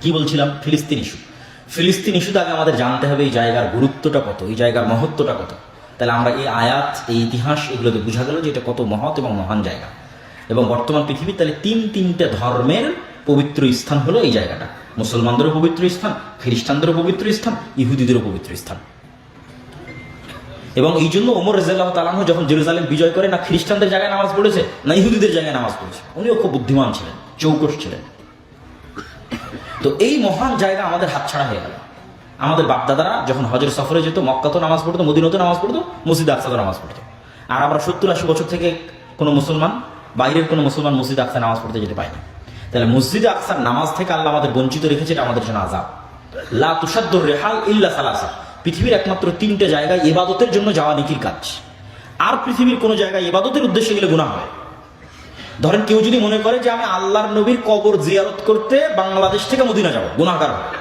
কি বলছিলাম? ফিলিস্তিন ইস্যু ফিলিস্তিন ইস্যুতে আগে আমাদের জানতে হবে এই জায়গার গুরুত্বটা কত, এই জায়গার মহত্বটা কত। তাহলে আমরা এই আয়াত, এই ইতিহাস এগুলোতে বোঝা গেল যে এটা কত মহৎ এবং মহান জায়গা। এবং বর্তমান পৃথিবীর তাহলে তিন তিনটে ধর্মের পবিত্র স্থান হলো এই জায়গাটা। মুসলমানদেরও পবিত্র স্থান, খ্রিস্টানদেরও পবিত্র স্থান, ইহুদিদেরও পবিত্র স্থান। এবং এই জন্য ওমর রেজাল্লাহ তালাহ যখন জেরুজালেম বিজয় করে, না খ্রিস্টানদের জায়গায় নামাজ পড়েছে, না ইহুদিদের জায়গায় নামাজ পড়েছে। উনিও খুব বুদ্ধিমান ছিলেন, চৌকস ছিলেন। তো এই মহান জায়গা আমাদের হাতছাড়া হয়ে গেল। আমাদের বাপদাদারা যখন হজের সফরে যেত মক্কা তো নামাজ পড়তো মদিনতো নামাজ পড়তো, মসজিদ আকসাতে নামাজ পড়তো। আর আমরা সত্তর আশি বছর থেকে কোনো মুসলমান, বাইরের কোনো মুসলমান মসজিদ আকসা নামাজ পড়তে যেতে পায়নি তাহলে মসজিদ আকসার নামাজ থেকে আল্লাহ আমাদের বঞ্চিত রেখেছে, এটা আমাদের জন্য আজাব লা তুষাদ্দুর রেহাল ইল্লা সালাসা। পৃথিবীর একমাত্র তিনটে জায়গায় ইবাদতের জন্য যাওয়া নিকির কাজ। আর পৃথিবীর কোনো জায়গায় ইবাদতের উদ্দেশ্যে গেলে গুণা হয়। ধরেন কেউ যদি মনে করে যে আমি আল্লাহর নবীর কবর জিয়ারত করতে বাংলাদেশ থেকে মদিনা যাব গুণাগার হবে।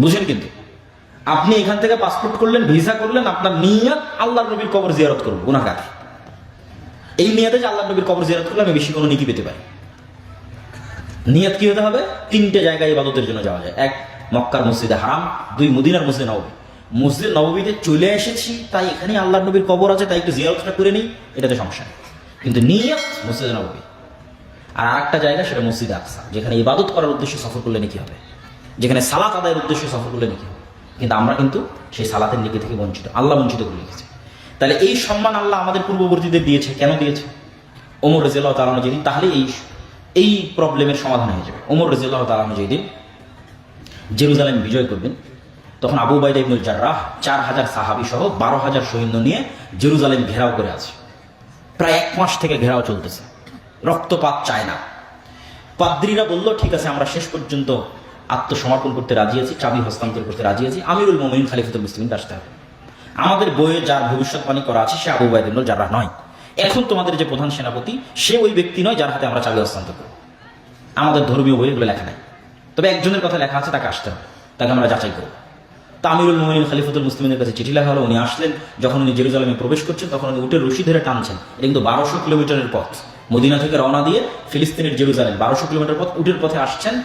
বুঝেন কিন্তু? আপনি এখান থেকে পাসপোর্ট করলেন, ভিসা করলেন, আপনার নিয়ত আল্লাহর নবীর কবর জিয়ারত করব গুণাগার এই নিয়তে যে আল্লাহর নবীর কবর জিয়ারত করলে আমি বেশি কোনো নিকি পেতে পারি। নিয়ত কি হতে হবে? তিনটে জায়গায় ইবাদতের জন্য যাওয়া যায়। এক, মক্কার মসজিদে হারাম, দুই, মদিনার মসজিদে নবী মসজিদ নবমীতে চলে এসেছি, তাই এখানে আল্লাহ নবীর কবর আছে, তাই একটু জিয়ারতটা করে নিই, এটাতে সমস্যা নেই। কিন্তু নিয়ত মসজিদে নবী আর আরেকটা জায়গা সেটা মসজিদ আকসা, যেখানে ইবাদত করার উদ্দেশ্যে সফর করলে নাকি হবে। যেখানে সালাত আদায়ের উদ্দেশ্যে সফর করলে নাকি হবে। কিন্তু আমরা কিন্তু সেই সালাতের নিকি থেকে বঞ্চিত, আল্লাহ বঞ্চিত করে রেখেছে। তাহলে এই সম্মান আল্লাহ আমাদের পূর্ববর্তীদের দিয়েছে, কেন দিয়েছে? ওমর রেজিল্লাহ তালানো যেদিন, তাহলে এই এই প্রবলেমের সমাধান হয়ে যাবে। ওমর রেজিল্লাহ তালানো যেদিন জেরুজালেম বিজয় করবেন, তখন আবু বাইদা ইবনুল জার্রাহ চার হাজার সাহাবি সহ বারো হাজার সৈন্য নিয়ে জেরুজালেম ঘেরাও করে আছে। প্রায় এক মাস থেকে ঘেরাও চলতেছে। রক্তপাত চায় না। পাদ্রীরা বলল, ঠিক আছে, আমরা শেষ পর্যন্ত আত্মসমর্পণ করতে রাজি আছি, চাবি হস্তান্তর করতে রাজি আছি। আমিরুল মোমিন খালিফুল মুসলিম আসতে হবে। আমাদের বইয়ে যার ভবিষ্যৎবাণী করা আছে, সে আবু বাইদ ইবনুল জার্রাহ নয়। এখন তোমাদের যে প্রধান সেনাপতি, সে ওই ব্যক্তি নয় যার হাতে আমরা চাবি হস্তান্তর করব। আমাদের ধর্মীয় বই এগুলো লেখা নাই। তবে একজনের কথা লেখা আছে, তাকে আসতে হবে। তাকে আমরা যাচাই করব। তামিরুল মোমিন খালিফতুল মুসলিমের কাছে চিঠি লেখা হলো, উনি আসলেন, যখন উনি জেরুজালেমে প্রবেশ করছেন, তখন উনি উঠে রশি ধরে টানছেন। এটা কিন্তু বারোশো কিলোমিটারের পথ। মদিনা থেকে রওনা দিয়ে ফিলিস্তিনের জেরুজালেম, বারোশো কিলোমিটার পথ, উটের পথে আসছেন।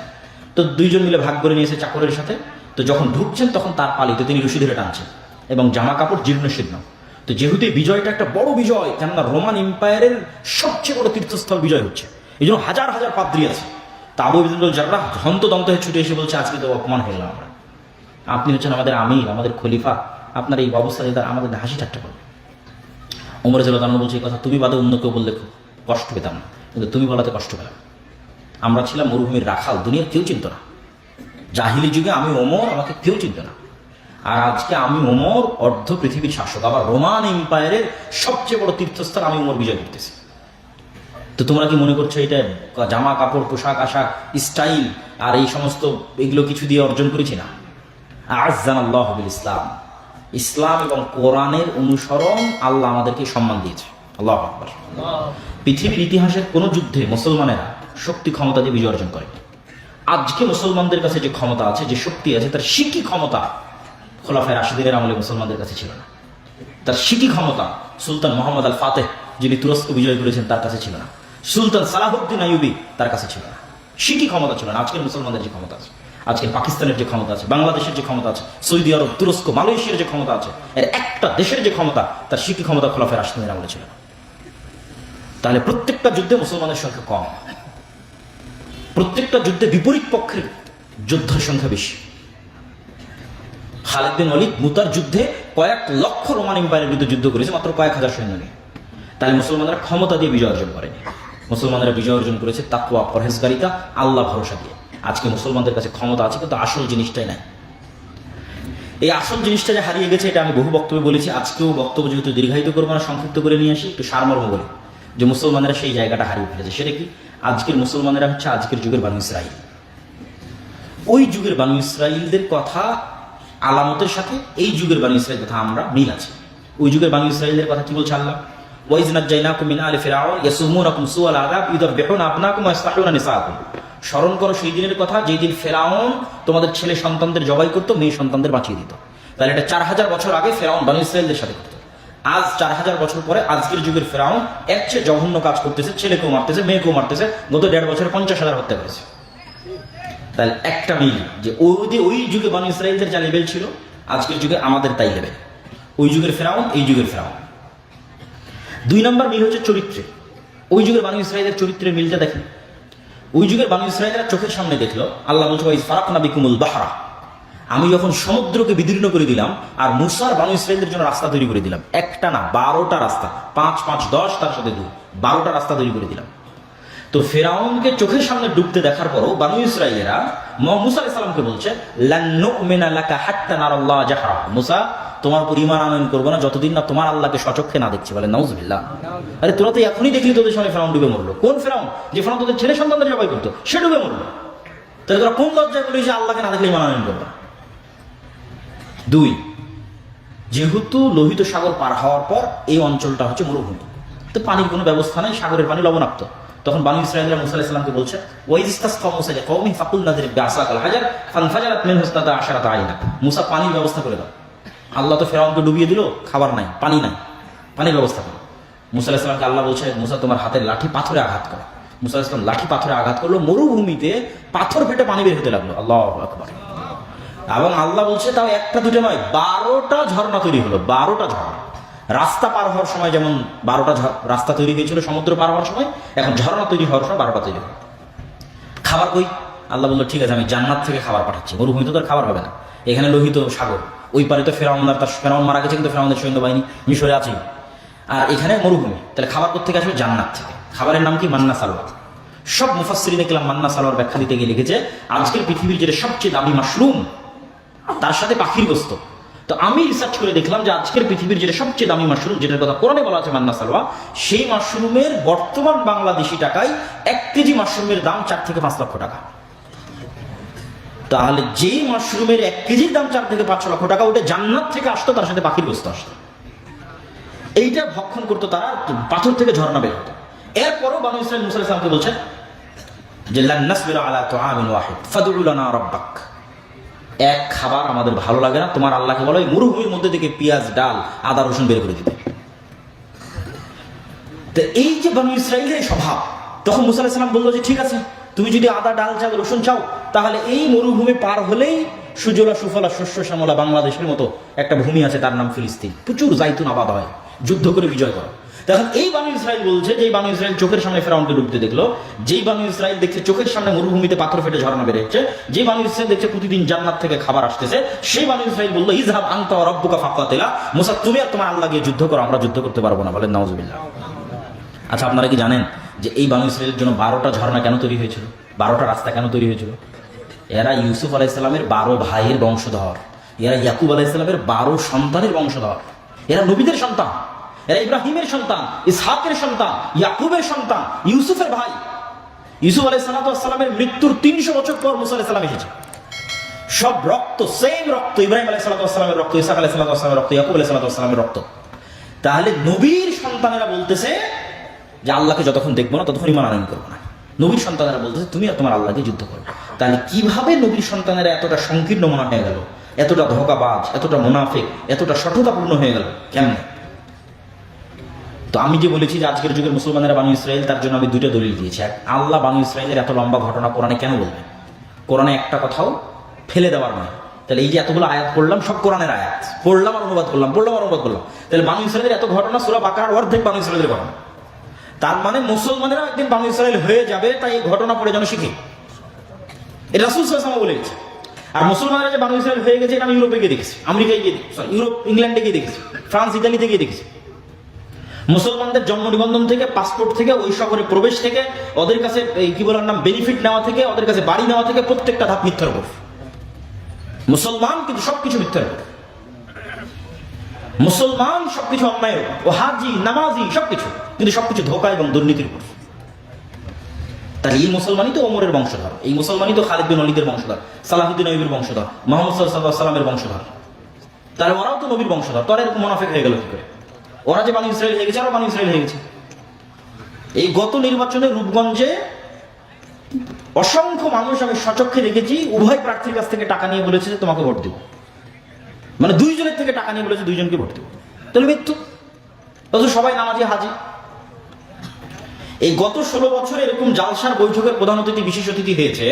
তো দুইজন মিলে ভাগ করে নিয়েছে চাকরের সাথে। তো যখন ঢুকছেন, তখন তার পালিতে, তিনি রশি ধরে টানছেন। এবং জামা কাপড় জীর্ণ শীর্ণ। তো যেহেতু বিজয়টা একটা বড় বিজয়, কেননা রোমান এম্পায়ারের সবচেয়ে বড় তীর্থস্থল বিজয় হচ্ছে। এই জন্য হাজার হাজার পাদ্রী আছে। তা আবু যারা হন্তদন্ত হয়ে ছুটে এসে বলছে, আজকে তো অপমান গেলাম আমরা। আপনি হচ্ছেন আমাদের আমির, আমাদের খলিফা। আপনার এই অবস্থা যেটা আমাদের হাসি ঠাট্টা করবে। ওমর জেলাদান বলছে, এই কথা তুমি বাদে অন্য কেউ বললে কষ্ট পেতাম না। কিন্তু তুমি বলাতে কষ্ট পেলাম। আমরা ছিলাম মরুভূমির রাখাল, দুনিয়ার কেউ চিনত না। জাহিলি যুগে আমি ওমর, আমাকে কেউ চিনত না। আর আজকে আমি ওমর, অর্ধ পৃথিবীর শাসক। আবার রোমান এম্পায়ারের সবচেয়ে বড় তীর্থস্থান আমি ওমর বিজয় করতেছি। তো তোমরা কি মনে করছ এটা জামা কাপড়, পোশাক আশাক, স্টাইল আর এই সমস্ত এগুলো কিছু দিয়ে অর্জন করেছি না? আজান আল্লাহ ইসলাম ইসলাম এবং কোরআনের অনুসরণ আল্লাহ আমাদেরকে সম্মান দিয়েছে। আল্লাহ আকবর। পৃথিবীর ইতিহাসের কোনো যুদ্ধে মুসলমানেরা শক্তি ক্ষমতা দিয়ে বিজয় অর্জন করে আজকে মুসলমানদের কাছে যে ক্ষমতা আছে, যে শক্তি আছে, তার শিকি ক্ষমতা খোলাফায় রাশিদিনের আমলে মুসলমানদের কাছে ছিল না। তার শিকি ক্ষমতা সুলতান মোহাম্মদ আল ফাতেহ যিনি তুরস্ক বিজয় করেছেন, তার কাছে ছিল না। সুলতান সালাহুদ্দিন আইয়ুবি, তার কাছে ছিল না। শিকি ক্ষমতা ছিল না। আজকের মুসলমানদের যে ক্ষমতা আছে। আজকের পাকিস্তানের যে ক্ষমতা আছে, বাংলাদেশের যে ক্ষমতা আছে, সৌদি আরব, তুরস্ক, মালয়েশিয়ার যে ক্ষমতা আছে, এর একটা দেশের যে ক্ষমতা, তার শিকি ক্ষমতা খোলাফের রাশিদিনের আমলে ছিল তাহলে প্রত্যেকটা যুদ্ধে মুসলমানের সংখ্যা কম। প্রত্যেকটা যুদ্ধে বিপরীত পক্ষের যোদ্ধার সংখ্যা বেশি। খালেদ বিন অলিদ মুতার যুদ্ধে কয়েক লক্ষ রোমান এম্পায়ারের বিরুদ্ধে যুদ্ধ করেছে, মাত্র কয়েক হাজার সৈন্য নিয়ে। তাহলে মুসলমানরা ক্ষমতা দিয়ে বিজয় অর্জন করেনি মুসলমানরা বিজয় অর্জন করেছে তাকুয়া পরহেজগারিতা, আল্লাহ ভরসা দিয়ে। আজকে মুসলমানদের কাছে ক্ষমতা আছে, কিন্তু আসল জিনিসটাই নাই। এই আসল জিনিসটা যে হারিয়ে গেছে, এটা আমি বহু বক্তব্যে বলেছি। আজকেও বক্তব্য যেহেতু দীর্ঘায়িত করব না, সংক্ষিপ্ত করে নিয়ে আসি, একটু সারমর্ম বলি, যে মুসলমানেরা সেই জায়গাটা হারিয়ে ফেলেছে। সেটা কি? আজকের মুসলমানেরা হচ্ছে আজকের যুগের বানু ইসরাইল। ওই যুগের বানু ইসরাইলদের কথা, আলামতের সাথে এই যুগের বানু ইসরাইল কথা আমরা মিল আছে। ওই যুগের বানু ইসরাইলদের কথা কি বলছে আল্লাহ? ওয়াইজ নাজ্জাইনাকুম মিন আলি ফিরাউন, ইয়াসুমুনাকুম সুআল আযাব ইউদাববিহুনা আবনাকুম ওয়া ইসতাহুনা নিসাআকুম স্মরণ করো সেই দিনের কথা, যেই দিন ফেরাউন তোমাদের ছেলে সন্তানদের জবাই করতো, মেয়ে সন্তানদের বাঁচিয়ে দিত। তাহলে এটা চার হাজার বছর আগে ফেরাউন বানু ইসরায়েলদের সাথে করতো। আজ চার হাজার বছর পরে, আজকের যুগের ফেরাউন এক চেয়ে জঘন্য কাজ করতেছে, ছেলেকেও মারতেছে, মেয়েকেও মারতেছে, গত দেড় বছরে পঞ্চাশ হাজার হত্যা করেছে। তাহলে একটা মিল, যে ওই ওই যুগে বানু ইসরায়েলদের যা লেভেল ছিল, আজকের যুগে আমাদের তাই লেভেল ওই যুগের ফেরাউন, এই যুগের ফেরাউন। দুই নম্বর মিল হচ্ছে চরিত্রে। ওই যুগের বানু ইসরায়েলের চরিত্রের মিলটা দেখেন। ওই যুগের বানু ইসরায়েলরা চোখের সামনে দেখল। আল্লাহ বলছে ওই ফারাক নাবি কুমুল বাহারা। আমি যখন সমুদ্রকে বিদীর্ণ করে দিলাম, আর মুসার বানু ইসরায়েলদের জন্য রাস্তা তৈরি করে দিলাম, একটা না, বারোটা রাস্তা, পাঁচ পাঁচ, দশ, তার সাথে দুই বারোটা রাস্তা তৈরি করে দিলাম। তো ফেরাউনকে চোখের সামনে ডুবতে দেখার পরও বানু ইসরায়েলেরা মুসা আলাইহিস সালামকে বলছে মুসা তোমার উপর ঈমান আনয়ন করব না, যতদিন না তোমার আল্লাহকে সচক্ষে না দেখছে বলে, নাউজুবিল্লাহ। আরে তোরা তো এখনই দেখলি তোদের সামনে ফেরাউন ডুবে মরলো। কোন ফেরাউন? যে ফেরাউন তোদের ছেলে সন্তানদের জবাই করতো, সে ডুবে মরলো। তাহলে তোরা কোন লজ্জায় বলি যে আল্লাহকে না দেখলে ঈমান আনয়ন করব দুই, যেহেতু লোহিত সাগর পার হওয়ার পর এই অঞ্চলটা হচ্ছে মরুভূমি। তো পানির কোনো ব্যবস্থা নেই, সাগরের পানি লবণাক্ত। তখন বানু ইসরায়েলরা মুসা আলাইহিস সালামকে বলছে ওয়াইদিস্তাস মুসা যে কওমি ফাকুল নাদির বিআসাক আল হাজার ফানফাজারাত মিন হুসনাতা আশারাত আইনা। মুসা পানির ব্যবস্থা করে দাও। আল্লাহ তো ফেরাউনকে ডুবিয়ে দিল, খাবার নাই, পানি নাই, পানির ব্যবস্থা করো মুসা আলাইহিস সালামকে আল্লাহ বলছে, মুসা তোমার হাতের লাঠি পাথরে আঘাত করো। মুসা আলাইহিস সালাম লাঠি পাথরে আঘাত করল, মরুভূমিতে পাথর ফেটে পানি বের হতে লাগল। আল্লাহ আকবার। এবং আল্লাহ বলছে, তাও একটা দুটো নয়, বারোটা ঝর্ণা তৈরি হলো, বারোটা ঝর্ণা। রাস্তা পার হওয়ার সময় যেমন বারোটা রাস্তা তৈরি হয়েছিল, সমুদ্র পার হওয়ার সময়, এখন ঝর্ণা তৈরি হওয়ার সময় বারোটা তৈরি হলো। খাবার কই? আল্লাহ বলল, ঠিক আছে, আমি জান্নাত থেকে খাবার পাঠাচ্ছি, মরুভূমিতে তো খাবার হবে না। এখানে লোহিত সাগর ওই পারে তো ফেরাউন আর তার ফেরাউন মারা গেছে, কিন্তু ফেরাউনের সৈন্যবাহিনী মিশরে আছে। আর এখানে মরুভূমি। তাহলে খাবার কোথেকে আসবে? জান্নাত থেকে। খাবারের নাম কি? মান্না সালোয়া সব মুফাসসিরিন দেখলাম মান্না সালোয়ার ব্যাখ্যা দিতে গিয়ে লিখেছে, আজকের পৃথিবীর যেটা সবচেয়ে দামি মাশরুম, তার সাথে পাখির গোস্ত। তো আমি রিসার্চ করে দেখলাম যে আজকের পৃথিবীর যেটা সবচেয়ে দামি মাশরুম, যেটার কথা কোরআনে বলা আছে মান্না সালোয়া সেই মাশরুমের বর্তমান বাংলাদেশি টাকায় এক কেজি মাশরুমের দাম চার থেকে পাঁচ লক্ষ টাকা। তাহলে যেই মাশরুমের এক কেজির দাম চার থেকে পাঁচ লক্ষ টাকা ওটা জান্নাত থেকে আসতো, তার সাথে পাখির গোস্ত আসতো। এইটা ভক্ষণ করতো তারা পাথর থেকে ঝর্ণা বের হতো। এরপরও বানু ইসরাইল মুসা ইসলামকে বলছেন যে লান নাসবিরা আলা তুআমিন ওয়াহিদ, ফাদউ লানা রাব্বাক। এক খাবার আমাদের ভালো লাগে না, তোমার আল্লাহকে বলো, এই মরুভূমির মধ্যে থেকে পেঁয়াজ, ডাল, আদা, রসুন বের করে দিতে তো এই যে বানু ইসরায়েলের স্বভাব, তখন মুসা আলাইহিস সালাম বলল যে, ঠিক আছে তুমি যদি আদা, ডাল চাল রসুন চাও, তাহলে এই মরুভূমি পার হলেই সুজলা, সুফলা, শস্য, শ্যামলা বাংলাদেশের মতো একটা ভূমি আছে তার নাম ফিলিস্তিন। প্রচুর জাইতুন আবাদ হয়, যুদ্ধ করে বিজয় করো। তখন এই বানু ইসরায়েল বলছে যে বানু ইসরায়েল চোখের সামনে ফেরাউনকে ডুবতে দেখল, যেই বানু ইসরায়েল দেখছে চোখের সামনে মরুভূমিতে পাথর ফেটে ঝর্ণা বেরোচ্ছে যে বানু ইসরায়েল দেখছে প্রতিদিন জান্নাত থেকে খাবার আসতেছে, সেই বানু ইসরায়েল বলল ইজহাব আনতা ওয়া রাব্বুকা ফাকাতিলা। মুসা, তুমি আর তোমার আল্লাহ গিয়ে যুদ্ধ করো, আমরা যুদ্ধ করতে পারব না। বলেন, নাউজুবিল্লাহ। আচ্ছা আপনারা কি জানেন যে এই বানু ইসরায়েলের জন্য বারোটা ঝর্ণা কেন তৈরি হয়েছিল? বারোটা রাস্তা কেন তৈরি হয়েছিল? এরা ইউসুফ আলাইসাল্লামের বারো ভাইয়ের বংশধর। এরা ইয়াকুব আলাইসাল্লামের বারো সন্তানের বংশধর। এরা নবীদের সন্তান। এরা ইব্রাহিমের সন্তান, ইসহাকের সন্তান, ইয়াকুবের সন্তান, ইউসুফের ভাই। ইউসুফ আলাইসাল্লামের মৃত্যুর তিনশো বছর পর মুসা আলাইসাল্লাম এসেছে। সব রক্ত সেম রক্ত, ইব্রাহিম আলাইসাল্লামের রক্ত ইসাক আলাইসাল্লামের রক্ত, ইয়াকুব আলাইসাল্লামের রক্ত। তাহলে নবীর সন্তানেরা বলতেছে যে আল্লাহকে যতক্ষণ দেখব না, ততক্ষণ ইমান আনয়ন করব না। নবীর সন্তানেরা বলতেছে, তুমি তোমার আল্লাহকে যুদ্ধ করো। তাহলে কীভাবে নবীর সন্তানেরা এতটা সংকীর্ণ মনে হয়ে গেল? এতটা ধোকাবাজ, এতটা মুনাফিক, এতটা সঠতাপূর্ণ হয়ে গেল? কেমন? তো আমি যে বলেছি যে আজকের যুগের মুসলমানেরা বানু ইসরায়েল তার জন্য আমি দুইটা দলিল দিয়েছি। এক, আল্লাহ বানু ইসরায়েলের এত লম্বা ঘটনা কোরআনে কেন বলবেন? কোরআনে একটা কথাও ফেলে দেওয়ার নয়। তাহলে এই যে এতগুলো আয়াত পড়লাম, সব কোরআনের আয়াত। পড়লাম আর অনুবাদ করলাম, পড়লাম আর অনুবাদ করলাম। তাহলে বানু ইসরায়েলের এত ঘটনা, সুরা বাকার অর্ধেক বানু ইসরায়েলের ঘটনা। তার মানে মুসলমানেরা একদিন বানু ইসরায়েল হয়ে যাবে, তাই এই ঘটনা পড়ে যেন শিখি। এটা রাসুল সাল্লাম বলে গেছে। আর মুসলমানরা যে বানু ইসরায়েল হয়ে গেছে, এটা আমি ইউরোপে গিয়ে দেখেছি, আমেরিকায় গিয়ে সরি ইউরোপ, ইংল্যান্ডে গিয়ে দেখেছি, ফ্রান্স, ইতালিতে গিয়ে দেখেছি। মুসলমানদের জন্ম নিবন্ধন থেকে, পাসপোর্ট থেকে, ওই শহরে প্রবেশ থেকে, ওদের কাছে কি বলার নাম বেনিফিট নেওয়া থেকে, ওদের কাছে বাড়ি নেওয়া থেকে প্রত্যেকটা ধাপ মিথ্যার উপর। মুসলমান কিন্তু সবকিছু মিথ্যার উপর। মুসলমান সবকিছু অন্যায়ের উপর। ও হাজি নামাজি, সবকিছু। কিন্তু সবকিছু ধোকা এবং দুর্নীতির উপর। তাহলে এই মুসলমানই তো ওমরের বংশধর, এই মুসলমানই তো খালিদ বিন অলিদের বংশধর, সালাহুদ্দিন নবীর বংশধর, মোহাম্মদ সাল্লাহ সাল্লামের বংশধর। তাহলে ওরাও তো নবীর বংশধর তোরা এরকম মোনাফেক হয়ে গেল কি করে? ওরা যে বানু ইসরায়েল হয়ে গেছে, আরও বানু ইসরায়েল হয়ে গেছে। এই গত নির্বাচনে রূপগঞ্জে অসংখ্য মানুষ আমি সচক্ষে দেখেছি, উভয় প্রার্থীর কাছ থেকে টাকা নিয়ে বলেছে যে তোমাকে ভোট দেবো। মানে দুইজনের থেকে টাকা নিয়ে বলেছে, দুইজনকে ভোট দেবো। তাহলে মৃত্যু অথচ সবাই নামাজি হাজি। এই গত ষোলো বছরে এরকম জালসার বৈঠকের প্রধান অতিথি, বিশেষ অতিথি হয়েছে।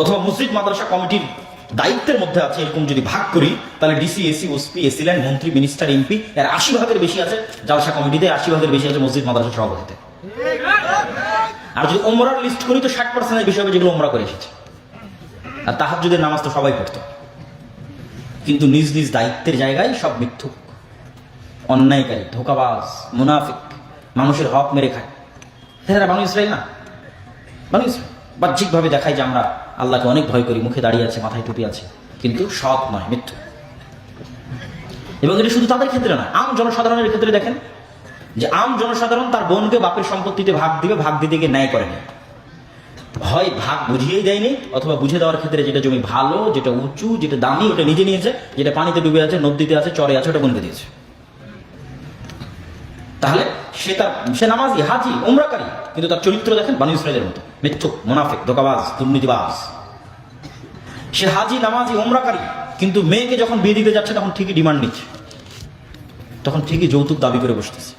অথবা মসজিদ মাদ্রাসা কমিটির দায়িত্বের মধ্যে আছে এরকম যদি ভাগ করি, তাহলে ডিসি এসি ওসপি লাইন মন্ত্রী মিনিস্টার এমপি এর আশি ভাগের বেশি আছে জালসা কমিটিতে, আশি ভাগের বেশি আছে মসজিদ মাদ্রাসা সভাপতিতে। আর যদি ওমরার লিস্ট করি, তো ষাট পার্সেন্টের বেশি হবে যেগুলো ওমরা করে এসেছে। আর তাহার যদি নামাজ তো সবাই পড়তো। কিন্তু নিজ নিজ দায়িত্বের জায়গায় সব মিথ্যুক, অন্যায়কারী, ধোকাবাজ, মুনাফিক, মানুষের হক মেরে খায়। হ্যাঁ বানু ইসরায়েল না। বানু ইসরায়েল বাহ্যিকভাবে দেখায় যে আমরা আল্লাহকে অনেক ভয় করি, মুখে দাঁড়িয়ে আছে, মাথায় টুপি আছে, কিন্তু সৎ নয়, মিথ্যু। এবং এটা শুধু তাদের ক্ষেত্রে নয়, আম জনসাধারণের ক্ষেত্রে দেখেন, যে আম জনসাধারণ তার বোনকে বাপের সম্পত্তিতে ভাগ দিবে, ভাগ দিতে গিয়ে ন্যায় করেনি। হয় ভাগ বুঝিয়েই দেয়নি, অথবা বুঝে দেওয়ার ক্ষেত্রে যেটা জমি ভালো, যেটা উঁচু, যেটা দামি, ওটা নিজে নিয়েছে, যেটা পানিতে ডুবে আছে, নদীতে আছে, চরে আছে, ওটা বোনকে দিয়েছে। তাহলে সে তার, সে নামাজি, হাজি ওমরাকারী কিন্তু তার চরিত্র দেখেন বানু ইসরায়েলের মতো। মিথ্যুক, মোনাফিক, ধোকাবাজ, দুর্নীতিবাজ। সে হাজি, নামাজি ওমরাকারী কিন্তু মেয়েকে যখন বিয়ে দিতে যাচ্ছে, তখন ঠিকই ডিমান্ড নিচ্ছে। তখন ঠিকই যৌতুক দাবি করে বসতেছে।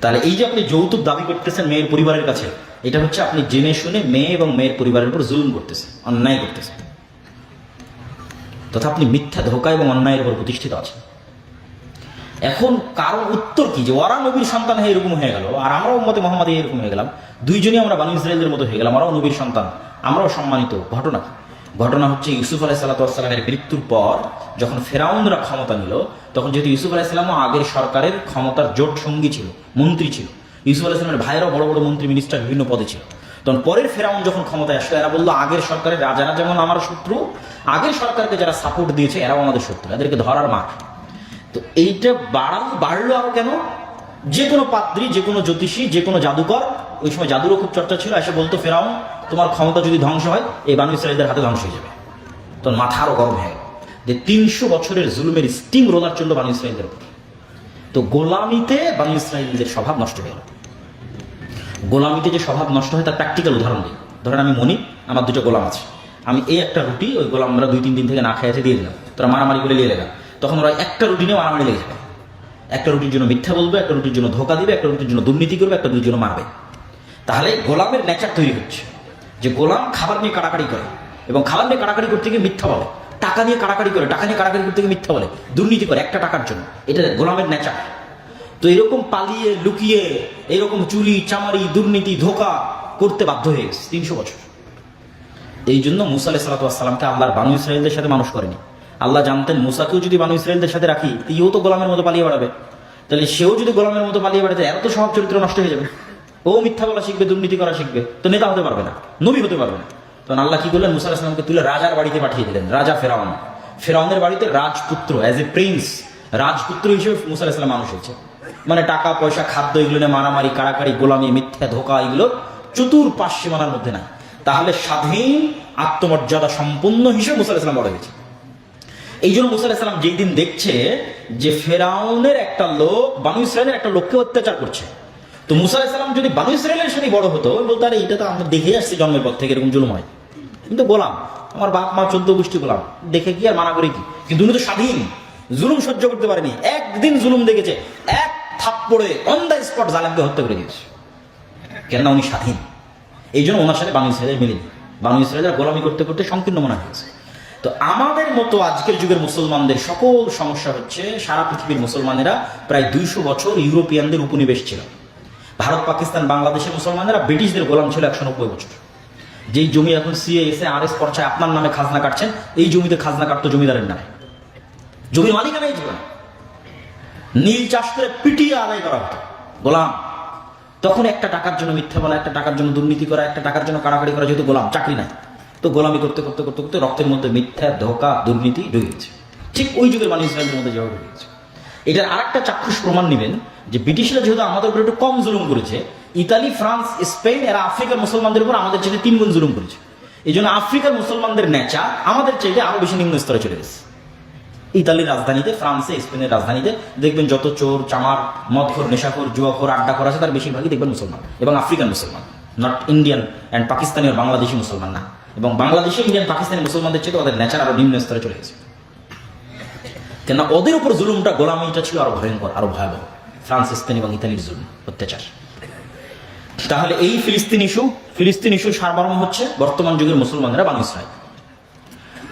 তাহলে এই যে আপনি যৌতুক দাবি করতেছেন মেয়ের পরিবারের কাছে, এটা হচ্ছে আপনি জেনে শুনে মেয়ে এবং মেয়ের পরিবারের উপর জুলুম করতেছেন, অন্যায় করতেছেন। তথা আপনি মিথ্যা, ধোকা এবং অন্যায়ের উপর প্রতিষ্ঠিত আছেন। এখন কারণ উত্তর কি? যে ওরা নবীর সন্তান হয়ে এরকম হয়ে গেল। আর আমরাও মতে মোহাম্মদ এরকম হয়ে গেলাম। দুইজনই আমরা বানু ইসরায়েলদের মতো হয়ে গেলাম। আমরাও নবীর সন্তান। আমরাও সম্মানিত। ঘটনা ঘটনা হচ্ছে ইউসুফ আলাহ সাল্লাতামের মৃত্যুর পর যখন ফেরাউনরা ক্ষমতা নিল, তখন যেহেতু ইউসুফ আলাহিসাল্লামও আগের সরকারের ক্ষমতার জোট সঙ্গী ছিল, মন্ত্রী ছিল। ইউসুফ আলাহিসামের ভাইয়েরাও বড় বড় মন্ত্রী মিনিস্টার বিভিন্ন পদে ছিল। তখন পরের ফেরাউন যখন ক্ষমতায় আসলো, এরা বলল, আগের সরকারের রাজারা যেমন আমার শত্রু, আগের সরকারকে যারা সাপোর্ট দিয়েছে, এরাও আমাদের শত্রু। এদেরকে ধরার মাঠ। তো এইটা বাড়াল, বাড়লো আরও কেন? যে কোনো পাত্রী যে কোনো জ্যোতিষী, যে কোনো জাদুকর, ওই সময় জাদুরও খুব চর্চা ছিল, এসে বলতো, ফেরাও, তোমার ক্ষমতা যদি ধ্বংস হয়, এই বানু ইসরায়েলদের হাতে ধ্বংস হয়ে যাবে। তখন মাথা আরও গরম হয়ে যে তিনশো বছরের জুলুমের স্টিম রোলার চলল বানু ইসরায়েলদের উপর। তো গোলামিতে বানু ইসরায়েলদের স্বভাব নষ্ট হয়ে গেল। গোলামিতে যে স্বভাব নষ্ট হয়, তার প্র্যাকটিক্যাল উদাহরণ দিই। ধরেন আমি মনি, আমার দুটো গোলাম আছে। আমি এই একটা রুটি, ওই গোলামরা দুই তিন দিন থেকে না খেয়ে আছে, দিয়ে দিলাম। তোরা মারামারি করে নিয়ে লেগা তখন ওরা একটা রুটি নিয়ে মারামারি লেগে যাবে। একটা রুটির জন্য মিথ্যা বলবে, একটা রুটির জন্য ধোকা দিবে, একটা রুটির জন্য দুর্নীতি করবে, একটা রুটির জন্য মারবে। তাহলে গোলামের নেচার তৈরি হচ্ছে যে গোলাম খাবার নিয়ে কাড়াকাড়ি করে এবং খাবার নিয়ে কাড়াকাড়ি করতে গিয়ে মিথ্যা বলে, টাকা নিয়ে কাড়াকাড়ি করে, টাকা নিয়ে কাড়াকাড়ি করতে গিয়ে মিথ্যা বলে, দুর্নীতি করে একটা টাকার জন্য। এটা গোলামের নেচার। তো এরকম পালিয়ে, লুকিয়ে, এরকম চুরি, চামারি, দুর্নীতি, ধোকা করতে বাধ্য হয়ে গেছে তিনশো বছর। এই জন্য মুসা আলাহ সাল্লাতামকে আল্লাহর বানু ইসরায়েলদের সাথে মানুষ করেনি। আল্লাহ জানতেন, মুসাকেও যদি বানু ইসরায়েলদের সাথে রাখি ইও তো গোলামের মতো পালিয়ে বেড়াবে। তাহলে সেও যদি গোলামের মতো পালিয়ে বেড়াতে এত স্বভাব চরিত্র নষ্ট হয়ে যাবে। ও মিথ্যা বলা শিখবে, দুর্নীতি করা শিখবে, তো নেতা হতে পারবে না, নবী হতে পারবে না। তখন আল্লাহ কি করলেন? মুসা আসলামকে তুলে রাজার বাড়িতে পাঠিয়ে দিলেন, রাজা ফেরাউন। ফেরাউনের বাড়িতে রাজপুত্র অ্যাজ এ প্রিন্স রাজপুত্র হিসেবে মুসা আলাহিসাম মানুষ হয়েছে। মানে টাকা, পয়সা, খাদ্য, এগুলো নিয়ে মারামারি, কাড়াকাড়ি, গোলামি, মিথ্যা, ধোকা, এগুলো চতুর্পাশ সীমানার মধ্যে নাই। তাহলে স্বাধীন আত্মমর্যাদা সম্পন্ন হিসেবে মুসা আলাহিসাম বড় হয়েছে। এই জন্য মুসা আলাহিসাম যেই দিন দেখছে যে ফেরাউনের একটা লোক, বানু ইসরায়েলের একটা লোককে অত্যাচার করছে। তো মুসা যদি বানু ইসরায়েলের সাথে বড় হতো বলতো, আরে, এটা তো আমরা দেখে আসছি জন্মের পর থেকে, এরকম জুলুম হয়। কিন্তু গোলাম, আমার বাপ, মা চোদ্দ গোষ্ঠী গোলাম, দেখে কি আর মানা করে কি? কিন্তু উনি তো স্বাধীন, জুলুম সহ্য করতে পারেনি। একদিন জুলুম দেখেছে, এক থাপ্পড়ে অন দ্য স্পট জালেমকে হত্যা করে দিয়েছে। কেননা উনি স্বাধীন। এই জন্য ওনার সাথে বানু ইসরায়েলের মিলেনি বানু ইসরায়েলের গোলামি করতে করতে সংকীর্ণ মনে হয়েছে। তো আমাদের মতো আজকের যুগের মুসলমানদের সকল সমস্যা হচ্ছে, সারা পৃথিবীর মুসলমানেরা প্রায় দুইশো বছর ইউরোপিয়ানদের উপনিবেশ ছিল। ভারত, পাকিস্তান, বাংলাদেশের মুসলমানেরা ব্রিটিশদের গোলাম ছিল একশো নব্বই বছর। যেই জমি এখন সিএ এসে আর এস পর্চায় আপনার নামে খাজনা কাটছেন, এই জমিতে খাজনা কাটতো জমিদারের নামে। জমির মালিকানাই ছিল নীল চাষ করে পিটিয়ে আদায় করা হতো। গোলাম, তখন একটা টাকার জন্য মিথ্যা বলা, একটা টাকার জন্য দুর্নীতি করা, একটা টাকার জন্য কাড়াকাড়ি করা যেহেতু গোলাম, চাকরি নাই। তো গোলামি করতে করতে করতে করতে রক্তের মধ্যে মিথ্যা, ধোকা, দুর্নীতি ঢুকে গেছে। ঠিক ওই যুগের মানুষ ইসরায়েলের মধ্যে যেভাবে ঢুকে গেছে। এটার আরেকটা চাক্ষুষ প্রমাণ নেবেন যে ব্রিটিশরা যেহেতু আমাদের উপর একটু কম জুলুম করেছে, ইতালি, ফ্রান্স, স্পেন, এরা আফ্রিকার মুসলমানদের উপর আমাদের চাইতে তিন গুণ জুলুম করেছে। এই জন্য আফ্রিকার মুসলমানদের নেচা আমাদের চাইতে আরও বেশি নিম্ন স্তরে চলে গেছে। ইতালির রাজধানীতে, ফ্রান্সে, স্পেনের রাজধানীতে দেখবেন যত চোর, চামার, মদখোর, নেশাখোর, জুয়াখোর আড্ডা করা আছে, তার বেশিরভাগই দেখবেন মুসলমান এবং আফ্রিকান মুসলমান। নট ইন্ডিয়ান অ্যান্ড পাকিস্তানি আর বাংলাদেশি মুসলমান না। এবং বাংলাদেশি ইন্ডিয়ান পাকিস্তানি মুসলমানদের চেয়ে ওদের নেচার আরও নিম্ন স্তরে চলে গেছে। কেননা ওদের উপর জুলুমটা, গোলামিটা ছিল আরও ভয়ঙ্কর, আরও ভয়াবহ। ফ্রান্স, স্পেন এবং ইতালির জুলুম, অত্যাচার। তাহলে এই ফিলিস্তিন ইস্যু, ফিলিস্তিন ইস্যুর সারমর্ম হচ্ছে বর্তমান যুগের মুসলমানরা বানু ইসরায়েল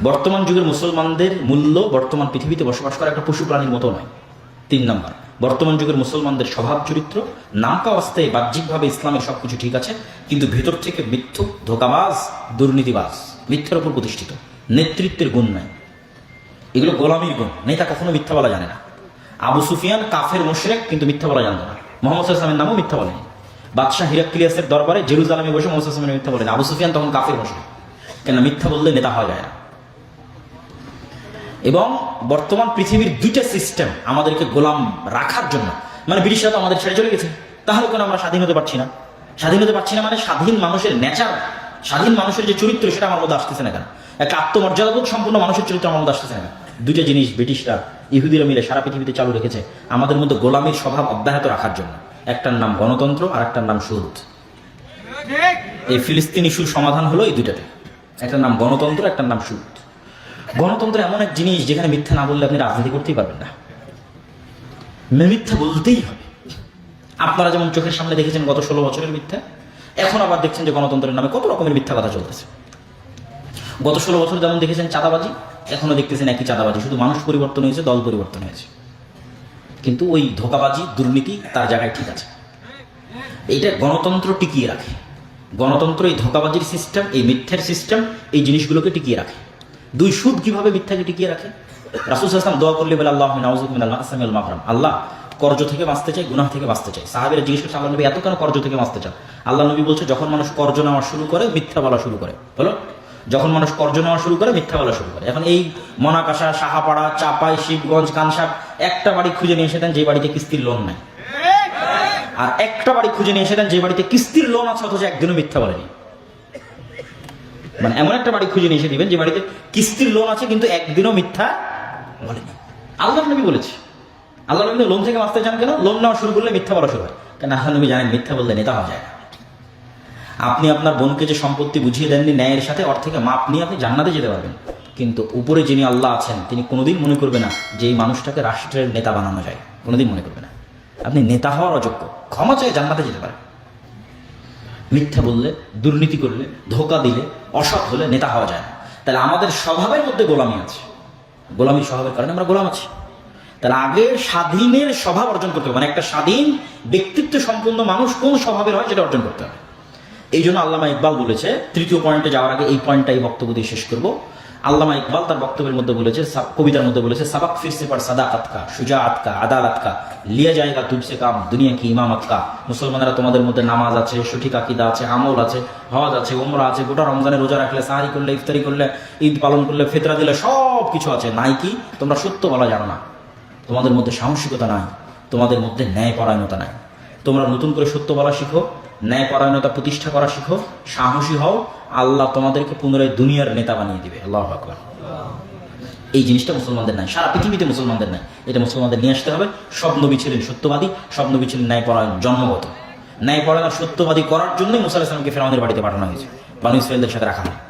বর্তমান যুগের মুসলমানদের মূল্য বর্তমান পৃথিবীতে বসবাস করা একটা পশু প্রাণীর মতো নয়। তিন নাম্বার বর্তমান যুগের মুসলমানদের স্বভাব চরিত্র নামকা অবস্থায় বাহ্যিকভাবে ইসলামের সবকিছু ঠিক আছে, কিন্তু ভেতর থেকে মিথ্যুক, ধোকাবাজ, দুর্নীতিবাজ, মিথ্যার উপর প্রতিষ্ঠিত, নেতৃত্বের গুণ নাই। এগুলো গোলামীর গুণ, নেতা কখনো মিথ্যা বলা জানে না। আবু সুফিয়ান কাফের মোশরেক, কিন্তু মিথ্যা বলা জানতো না। মোহাম্মদ ইসলামের নামও মিথ্যা বলেনি। বাদশাহ হিরাক্লিয়াসের দরবারে জেরুজালামে বসে মোহাম্মদ ইসলামের মিথ্যা বলেন আবু সুফিয়ান তখন কাফের মোশরেক। কেন মিথ্যা বললে নেতা হওয়া যায় না। এবং বর্তমান পৃথিবীর দুইটা সিস্টেম আমাদেরকে গোলাম রাখার জন্য। মানে ব্রিটিশরা তো আমাদের ছেড়ে চলে গেছে। তাহলে কেন আমরা স্বাধীন হতে পারছি না? স্বাধীন হতে পারছি না মানে স্বাধীন মানুষের নেচার স্বাধীন মানুষের যে চরিত্র সেটা আমার মধ্যে আসতেছে না কেন? একটা আত্মমর্যাদাবোধ সম্পূর্ণ মানুষের চরিত্র আমার মধ্যে আসতেছে না কেন? দুইটা জিনিস ব্রিটিশরা, ইহুদিরা মিলে সারা পৃথিবীতে চালু রেখেছে আমাদের মধ্যে গোলামীর স্বভাব অব্যাহত রাখার জন্য। একটার নাম গণতন্ত্র আর একটার নাম সুদ এই ফিলিস্তিন ইস্যুর সমাধান হলো এই দুইটাতে। একটার নাম গণতন্ত্র, একটার নাম সুদ গণতন্ত্র এমন এক জিনিস যেখানে মিথ্যা না বললে আপনি রাজনীতি করতেই পারবেন না। মিথ্যা বলতেই হবে। আপনারা যেমন চোখের সামনে দেখেছেন গত ষোলো বছরের মিথ্যা, এখন আবার দেখছেন যে গণতন্ত্রের নামে কত রকমের মিথ্যা কথা চলতেছে। গত ষোলো বছর যেমন দেখেছেন চাঁদাবাজি, এখনও দেখতেছেন একই চাঁদাবাজি। শুধু মানুষ পরিবর্তন হয়েছে, দল পরিবর্তন হয়েছে। কিন্তু ওই ধোকাবাজি, দুর্নীতি তার জায়গায় ঠিক আছে। এইটা গণতন্ত্র টিকিয়ে রাখে। গণতন্ত্র এই ধোকাবাজির সিস্টেম এই মিথ্যের সিস্টেম এই জিনিসগুলোকে টিকিয়ে রাখে। দুই সুদ কীভাবে মিথ্যাকে টিকিয়ে রাখে? রাসুল আসলাম দোয়া করলে বলে আল্লাহ মিন আল্লাহ কর্জ থেকে বাঁচতে চাই গুনাহ থেকে বাঁচতে চাই সাহাবের জিজ্ঞেস করছে, আল্লাহ নবী এত কেন কর্জ থেকে বাঁচতে চান? আল্লাহ নবী বলছে, যখন মানুষ কর্জ নেওয়া শুরু করে, মিথ্যা বলা শুরু করে। বলো? যখন মানুষ কর্জ নেওয়া শুরু করে, মিথ্যা বলা শুরু করে। এখন এই মনাকাশা, সাহাপাড়া, চাপাই, শিবগঞ্জ, কানসাপ, একটা বাড়ি খুঁজে নিয়ে এসে দেন যে বাড়িতে কিস্তির লোন নাই। আর একটা বাড়ি খুঁজে নিয়ে এসে দেন যে বাড়িতে কিস্তির লোন আছে, অথচ একদিনও মিথ্যা বলেনি। মানে এমন একটা বাড়ি খুঁজে নিয়ে এসে দিবেন যে বাড়িতে কিস্তির লোন আছে, কিন্তু একদিনও মিথ্যা বলেনি আল্লাহ নবী বলেছে। আল্লাহ নবী লোন থেকে বাঁচতে চান কেন? লোন নেওয়া শুরু করলে মিথ্যা বলা শুরু হয়। কেন আল্লাহ নবী জানেন মিথ্যা বললে নেতা হওয়া যায় না। আপনি আপনার বোনকে যে সম্পত্তি বুঝিয়ে দেননি ন্যায়ের সাথে অর থেকে মাপ নিয়ে আপনি জান্নাতে যেতে পারবেন। কিন্তু উপরে যিনি আল্লাহ আছেন, তিনি কোনোদিন মনে করবে না যে এই মানুষটাকে রাষ্ট্রের নেতা বানানো যায়। কোনোদিন মনে করবে না। আপনি নেতা হওয়ার অযোগ্য। ক্ষমা চাই জান্নাতে যেতে পারেন। মিথ্যা বললে, দুর্নীতি করলে, ধোকা দিলে, অসৎ হলে নেতা হওয়া যায় না। তাহলে আমাদের স্বভাবের মধ্যে গোলামি আছে। গোলামি স্বভাবের কারণে আমরা গোলাম আছি। তাহলে আগে স্বাধীনের স্বভাব অর্জন করতে হবে। মানে একটা স্বাধীন, ব্যক্তিত্ব সম্পন্ন মানুষ কোন স্বভাবের হয় সেটা অর্জন করতে হবে। এই জন্য আল্লামা ইকবাল বলেছে, তৃতীয় পয়েন্টে যাওয়ার আগে এই পয়েন্টটা এই বক্তব্য দিয়ে শেষ করব। আল্লামা ইকবাল তার বক্তব্যের মধ্যে বলেছে কবিতার মধ্যে বলেছে, সাবাক ফিরসে পর সাদাকাত কা সুজাআত কা, আদালত কা, লিয়া জায়গা তুলসে কাম, দুনিয়া কি ইমামত কা। মুসলমানেরা তোমাদের মধ্যে নামাজ আছে, সঠিক আকিদা আছে, আমল আছে, হজ আছে ওমরা আছে, গোটা রমজানে রোজা রাখলে, সাহারি করলে, ইফতারি করলে, ঈদ পালন করলে, ফেতরা দিলে সব কিছু আছে। নাই কি? তোমরা সত্য বলা জানো না। তোমাদের মধ্যে সাহসিকতা নাই, তোমাদের মধ্যে ন্যায়পরায়ণতা নাই। তোমরা নতুন করে সত্য বলা শিখো ন্যায়পরায়ণতা প্রতিষ্ঠা করা শিখো, সাহসী হও, আল্লাহ তোমাদেরকে পুনরায় দুনিয়ার নেতা বানিয়ে দিবে। আল্লাহ আকবর। এই জিনিসটা মুসলমানদের নাই, সারা পৃথিবীতে মুসলমানদের নাই। এটা মুসলমানদের নিয়ে আসতে হবে। সব নবী ছিলেন সত্যবাদী, সব নবী ছিলেন ন্যায়পরায়ণ, জন্মগত। ন্যায়পরায়ণ সত্যবাদী করার জন্যই মুসা ইসলামকে ফেরাউনের বাড়িতে পাঠানো হয়েছে। বানু ইসরায়েলদের সাথে রাখা হয়।